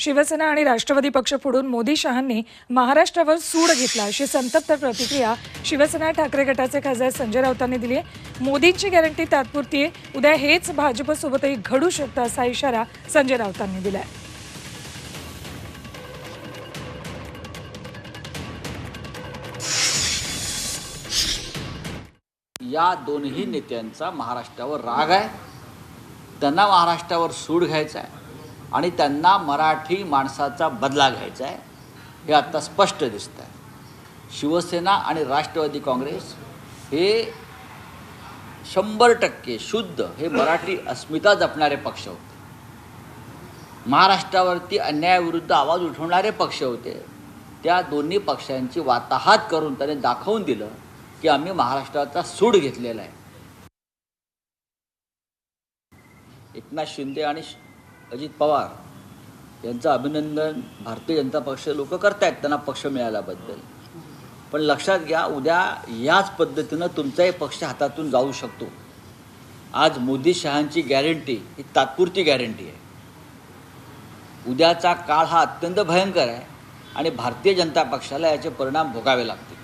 शिवसेना आणि राष्ट्रवादी पक्ष फोडून मोदी शहांनी महाराष्ट्रावर सूड घेतला अशी संतप्त प्रतिक्रिया शिवसेना ठाकरे गटाचे खासदार संजय राऊतांनी दिली आहे. मोदींची गॅरंटी तात्पुरती आहे. उद्या हेच भाजपसोबतही घडू शकतं असा इशारा संजय राऊतांनी दिला आहे या दोन्ही नेत्यांचा महाराष्ट्रावर राग आहे. त्यांना महाराष्ट्रावर सूड घ्यायचा आहे. आणि त्यांना मराठी माणसाचा बदला घ्यायचा आहे हे आत्ता स्पष्ट दिसतं आहे शिवसेना आणि राष्ट्रवादी काँग्रेस हे शंभर टक्के शुद्ध हे मराठी अस्मिता जपणारे पक्ष होते. महाराष्ट्रावरती अन्यायाविरुद्ध आवाज उठवणारे पक्ष होते. त्या दोन्ही पक्षांची वाताहात करून त्याने दाखवून दिलं की आम्ही महाराष्ट्राचा सूड घेतलेला आहे. एकनाथ शिंदे आणि अजित पवार यांचं अभिनंदन भारतीय जनता पक्ष लोक करतायत त्यांना पक्ष मिळाल्याबद्दल. पण लक्षात घ्या उद्या याच पद्धतीनं तुमचाही पक्ष हातातून जाऊ शकतो. आज मोदी शहांची गॅरंटी ही तात्पुरती गॅरंटी आहे. उद्याचा काळ हा अत्यंत भयंकर आहे आणि भारतीय जनता पक्षाला याचे परिणाम भोगावे लागतील.